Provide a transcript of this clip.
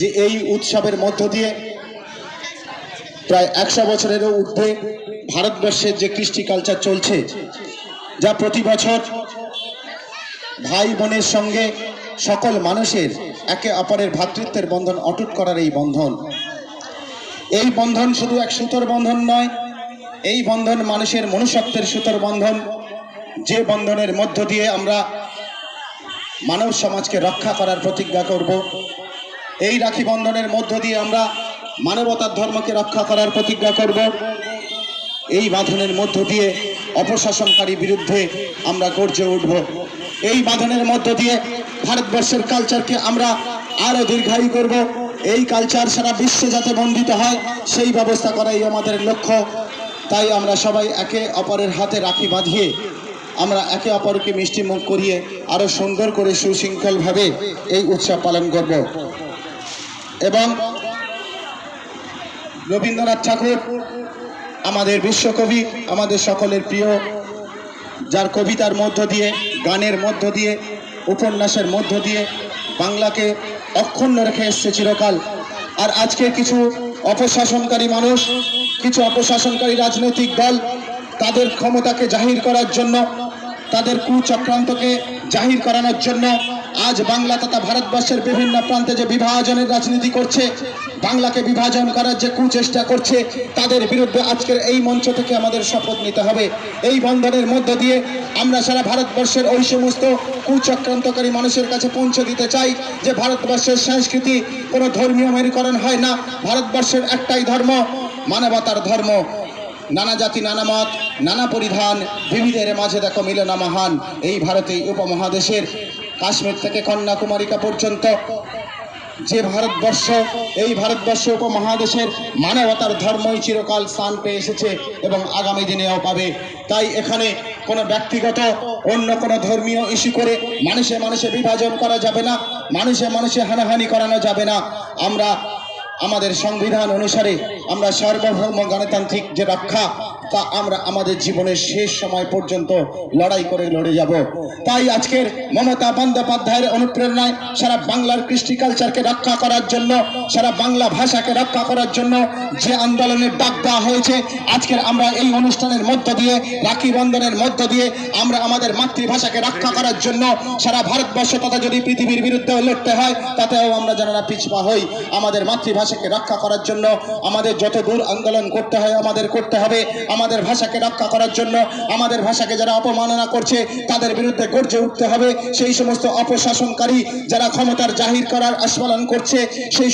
যে এই উৎসবের মধ্য দিয়ে প্রায় একশো বছরেরও ঊর্ধ্বে ভারতবর্ষের যে কৃষ্টি কালচার চলছে, যা প্রতি বছর ভাই বোনের সঙ্গে সকল মানুষের একে অপরের ভ্রাতৃত্বের বন্ধন, অটুট করার এই বন্ধন। এই বন্ধন শুধু এক সুতোর বন্ধন নয়, এই বন্ধন মানুষের মনুষ্যত্বের সুতোর বন্ধন। যে বন্ধনের মধ্য দিয়ে আমরা মানব সমাজকে রক্ষা করার প্রতিজ্ঞা করব। এই রাখি বন্ধনের মধ্য দিয়ে আমরা মানবতার ধর্মকে রক্ষা করার প্রতিজ্ঞা করব। এই বাঁধনের মধ্য দিয়ে অপশাসনকারী বিরুদ্ধে আমরা গর্জে উঠব। এই বাঁধনের মধ্য দিয়ে ভারতবর্ষের কালচারকে আমরা আরও দীর্ঘায়ু করব। এই কালচার সারা বিশ্বে যাতে বন্দিত হয়, সেই ব্যবস্থা করাই আমাদের লক্ষ্য। তাই আমরা সবাই একে অপরের হাতে রাখি বাঁধিয়ে, আমরা একে অপরকে মিষ্টি মুখ করিয়ে আরও সুন্দর করে সুশৃঙ্খলভাবে এই উৎসব পালন করব। এবং রবীন্দ্রনাথ ঠাকুর, আমাদের বিশ্বকবি, আমাদের সকলের প্রিয়, যার কবিতার মধ্য দিয়ে, গানের মধ্য দিয়ে, উপন্যাসের মধ্য দিয়ে বাংলাকে অক্ষুণ্ণ রেখে এসছে চিরকাল। আর আজকে কিছু অপশাসনকারী মানুষ, কিছু অপশাসনকারী রাজনৈতিক দল, তাদের ক্ষমতাকে জাহির করার জন্য, তাদের কুচক্রান্তকে জাহির করানোর জন্য আজ বাংলা তথা ভারতবর্ষের বিভিন্ন প্রান্তে যে বিভাজনের রাজনীতি করছে, বাংলাকে বিভাজন করার যে কুচেষ্টা করছে, তাদের বিরুদ্ধে আজকের এই মঞ্চ থেকে আমাদের শপথ নিতে হবে। এই বন্ধনের মধ্য দিয়ে আমরা সারা ভারতবর্ষের ওই সমস্ত কুচক্রান্তকারী মানুষের কাছে পৌঁছে দিতে চাই যে ভারতবর্ষের সংস্কৃতি কোনো ধর্মীয় মেরুকরণ হয় না। ভারতবর্ষের একটাই ধর্ম, মানবতার ধর্ম। নানা জাতি, নানা মত, নানা পরিধান, বিবিধের মাঝে দেখো মিলনা মহান এই ভারতে উপমহাদেশের কাশ্মীর থেকে কন্যাকুমারিকা পর্যন্ত যে ভারতবর্ষ, এই ভারতবর্ষ উপমহাদেশের মানবতার ধর্মই চিরকাল স্থান পেয়ে এসেছে এবং আগামী দিনেও পাবে। তাই এখানে কোনো ব্যক্তিগত, অন্য কোনো ধর্মীয় ইস্যু করে মানুষে মানুষে বিভাজন করা যাবে না, মানুষে মানুষে হানাহানি করানো যাবে না। আমরা, আমাদের সংবিধান অনুসারে আমরা সার্বভৌম গণতান্ত্রিক যে রক্ষা তা আমরা আমাদের জীবনের শেষ সময় পর্যন্ত লড়াই করে লড়ে যাব। তাই আজকের মমতা বন্দ্যোপাধ্যায়ের অনুপ্রেরণায় সারা বাংলার কৃষ্টি কালচারকে রক্ষা করার জন্য, সারা বাংলা ভাষাকে রক্ষা করার জন্য যে আন্দোলনের ডাক দেওয়া হয়েছে, আজকের আমরা এই অনুষ্ঠানের মধ্য দিয়ে, রাখি বন্ধনের মধ্য দিয়ে আমরা আমাদের মাতৃভাষাকে রক্ষা করার জন্য সারা ভারতবর্ষ তথা যদি পৃথিবীর বিরুদ্ধে লড়তে হয়, তাতেও আমরা যেন না পিছপা হই। আমাদের মাতৃভাষাকে রক্ষা করার জন্য আমাদের যত দূর আন্দোলন করতে হয়, আমাদের করতে হবে। আমাদের ভাষাকে রক্ষা করার জন্য আমাদের ভাষাকে যারা অপমাননা করছে, তাদের বিরুদ্ধে গর্জে উঠতে হবে। সেই সমস্ত অপশাসনকারী যারা ক্ষমতার জাহির করার আস্বালন করছে, সেই